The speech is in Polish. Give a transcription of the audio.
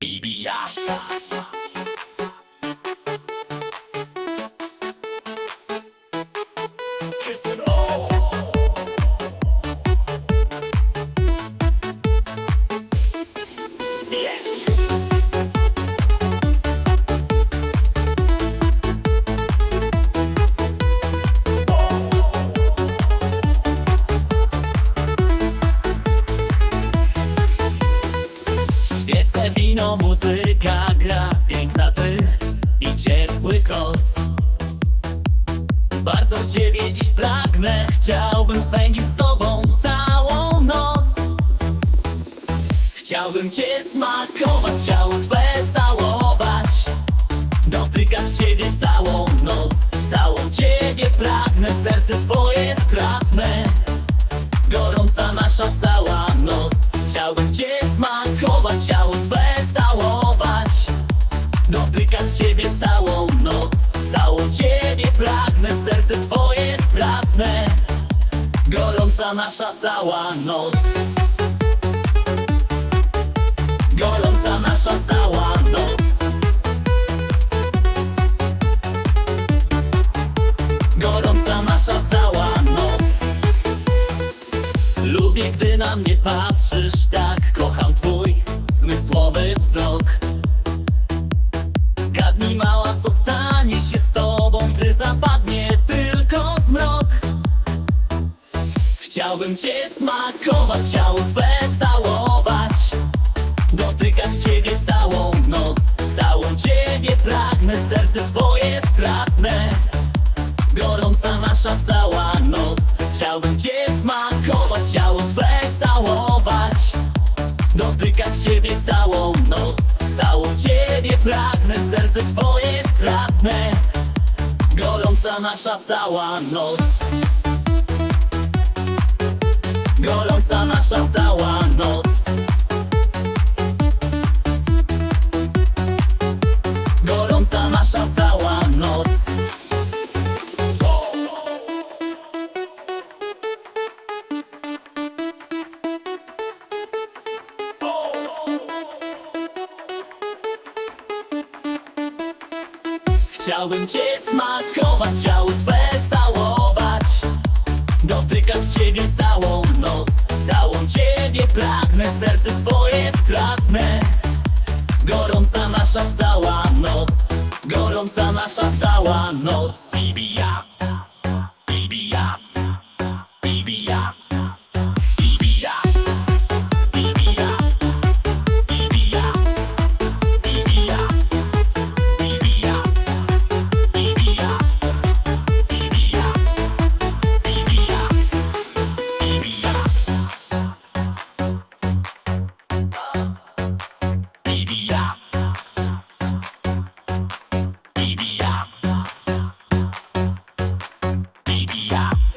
BB Yasha. Tristan Muzyka gra Piękna ty i ciepły koc. Bardzo ciebie dziś pragnę Chciałbym spędzić z tobą całą noc. Chciałbym cię smakować, ciało twe całować. Dotykać ciebie całą noc Całą ciebie pragnę, serce twoje stratne Gorąca nasza cała Gorąca nasza cała noc. Gorąca nasza cała noc. Gorąca nasza cała noc. Lubię, gdy na mnie patrzysz Chciałbym cię smakować, ciało twe całować. Dotykać ciebie całą noc Całą ciebie pragnę, serce twoje stratne Gorąca nasza cała noc Chciałbym cię smakować, ciało twe całować. Dotykać ciebie całą noc Całą ciebie pragnę, serce twoje stratne Gorąca nasza cała noc Gorąca nasza cała noc. Gorąca nasza cała noc. Chciałbym cię smakować, ciało twe całować Dotykać ciebie całą noc. Całą ciebie pragnę, serce twoje stratne Gorąca nasza cała noc. Gorąca nasza cała noc. BBI BBM BBM